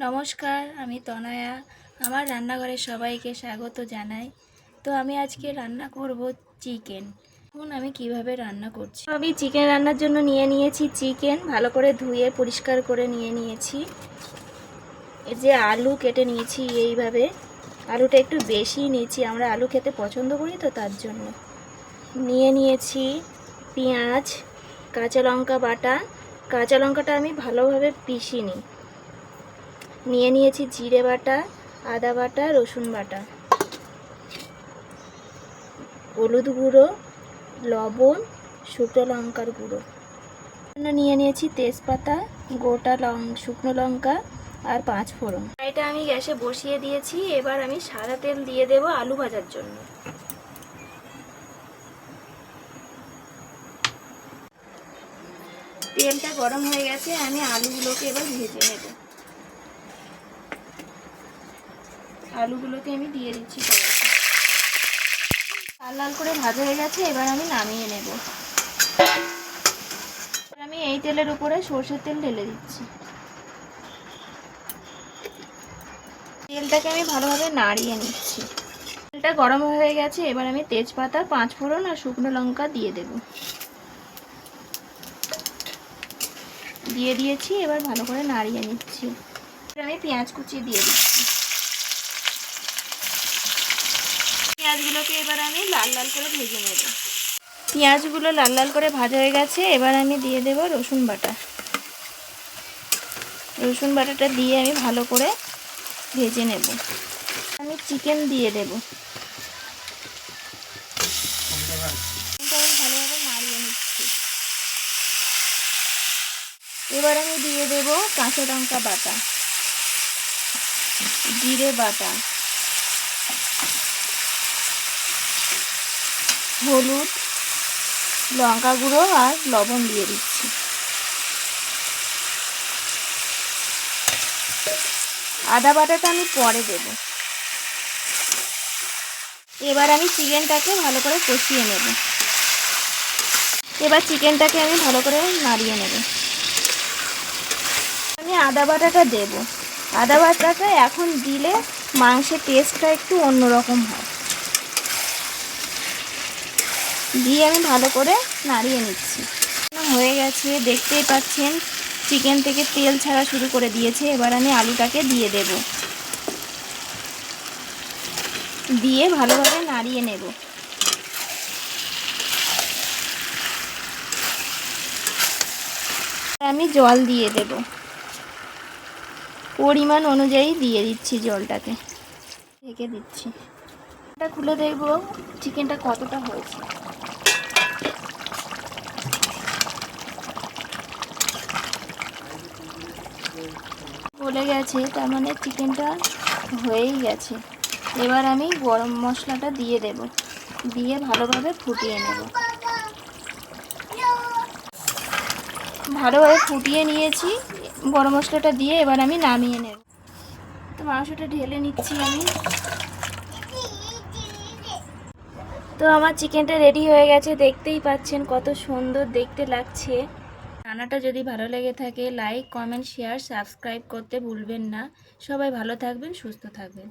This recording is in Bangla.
নমস্কার, আমি তনয়া। আমার রান্নাঘরে সবাইকে স্বাগত জানাই। তো আমি আজকে রান্না করব চিকেন। এখন আমি কীভাবে রান্না করছি। আমি চিকেন রান্নার জন্য নিয়ে নিয়েছি চিকেন। ভালো করে ধুয়ে পরিষ্কার করে নিয়ে নিয়েছি। এই যে আলু কেটে নিয়েছি এইভাবে। আলুটা একটু বেশি নিয়েছি। আমরা আলু খেতে পছন্দ করি তো তার জন্য। নিয়ে নিয়েছি পেঁয়াজ, কাঁচা লঙ্কা বাটা। কাঁচা লঙ্কাটা আমি ভালোভাবে পিষিনি। নিয়ে নিয়েছি জিরে বাটা, আদা বাটা, রসুন বাটা। হলুদ গুঁড়ো, লবণ, শুকনো লঙ্কার গুঁড়ো। নিয়ে নিয়েছি তেজপাতা, গোটা লং, শুকনো লঙ্কা আর পাঁচ ফোড়ন। এটা আমি গ্যাসে বসিয়ে দিয়েছি, এবার আমি সাদা তেল দিয়ে দেব আলু ভাজার জন্য। তেলটা গরম হয়ে গেছে, আমি আলুগুলোকে এবার ভেজে নেব। আলুগুলোকে আমি দিয়ে দিচ্ছি লাল লাল করে ভাজা হয়ে গেছে, এবার আমি নামিয়ে নেব। আমি এই তেলের উপরে সর্ষের তেল ঢেলে দিচ্ছি। তেলটাকে আমি ভালোভাবে নাড়িয়ে নিচ্ছি। তেলটা গরম হয়ে গেছে, এবার আমি তেজপাতা পাঁচ ফোড়ন আর শুকনো লঙ্কা দিয়ে দেব। দিয়ে দিয়েছি, এবার ভালো করে নাড়িয়ে নিচ্ছি। আমি পেঁয়াজ কুচি দিয়ে দিচ্ছি। পেঁয়াজগুলোকে এবার আমি লাল লাল করে ভেজে নেব। পেঁয়াজগুলো লাল লাল করে ভাজা হয়ে গেছে, এবার আমি দিয়ে দেব রসুন বাটা। রসুন বাটাটা দিয়ে আমি ভালো করে ভেজে নেব। আমি চিকেন দিয়ে দেব। ভালোভাবে নাড়িয়ে নিচ্ছি। এবার আমি দিয়ে দেব কাঁচা লঙ্কা বাটা। জিরে বাটা। হলুদ, লঙ্কা গুঁড়ো আর লবণ দিয়ে দিচ্ছি। আদা বাটাটা আমি পরে দেব। এবার আমি চিকেনটাকে ভালো করে কষিয়ে নেব। এবার চিকেনটাকে আমি ভালো করে নাড়িয়ে নেব। আমি আদা বাটাটা দেব। আদা বাটাটা এখন দিলে মাংসের টেস্টটা একটু অন্যরকম হয়। দিয়ে আমি ভালো করে নাড়িয়ে নিচ্ছি। হয়ে গেছে, দেখতেই পাচ্ছেন চিকেন থেকে তেল ছাড়া শুরু করে দিয়েছে। এবার আমি আলুটাকে দিয়ে দেব। দিয়ে ভালোভাবে নাড়িয়ে নেব। আমি জল দিয়ে দেব। পরিমাণ অনুযায়ী দিয়ে দিচ্ছি জলটাকে। ঢেকে দিচ্ছি। খুলে দেখব চিকেনটা কতটা হয়েছে। গলে গেছে, তার মানে চিকেনটা হয়েই গেছে। এবার আমি গরম মশলাটা দিয়ে দেব। দিয়ে ভালোভাবে ফুটিয়ে নেব। ভালোভাবে ফুটিয়ে নিয়েছি। গরম মশলাটা দিয়ে এবার আমি নামিয়ে নেব। তো মাংসটা ঢেলে নিচ্ছি আমি। তো আমার চিকেনটা রেডি হয়ে গেছে। দেখতেই পাচ্ছেন কত সুন্দর দেখতে লাগছে। রান্নাটা যদি ভালো লেগে থাকে লাইক কমেন্ট শেয়ার সাবস্ক্রাইব করতে ভুলবেন না। সবাই ভালো থাকবেন, সুস্থ থাকবেন।